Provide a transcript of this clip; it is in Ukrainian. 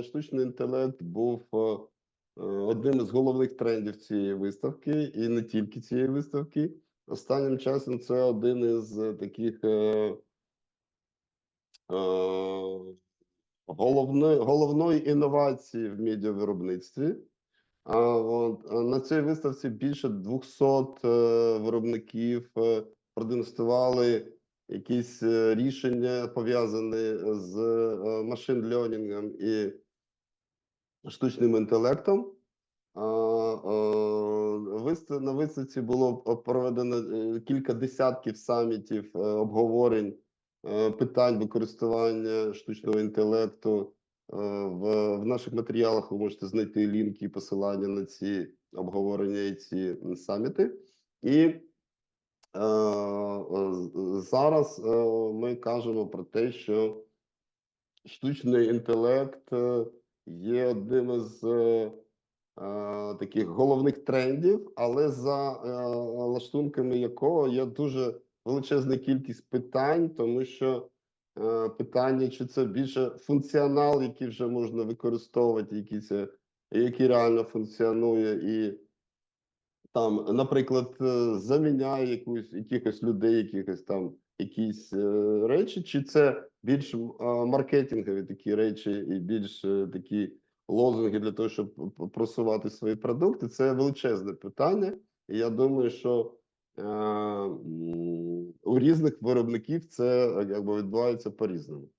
штучний інтелект був е, е, одним із головних трендів цієї виставки, і не тільки цієї виставки. Останнім часом це один із е, таких е, е, головної, головної інновації в медіавиробництві. А, от, на цій виставці більше 200 е, виробників е, продемонстрували якісь е, рішення пов'язані з е, машин лернінгом і штучним інтелектом. На виставці було проведено е, кілька десятків самітів обговорень питань використання штучного інтелекту. В, в наших матеріалах ви можете знайти лінки і посилання на ці обговорення і ці саміти. І зараз е, ми кажемо про те, що штучний інтелект е, є одним із е, е, таких головних трендів, але за е, лаштунками якого є дуже величезна кількість питань, тому що е, питання, чи це більше функціонал, який вже можна використовувати, який це який реально функціонує, і там, наприклад, е, заміняє якусь якихось людей, якихось там якісь е, речі, чи це більш а, маркетингові такі речі і більш е, такі лозунги для того, щоб просувати свої продукти? Це величезне питання. І я думаю, що е, у різних виробників це е, якби відбувається по-різному.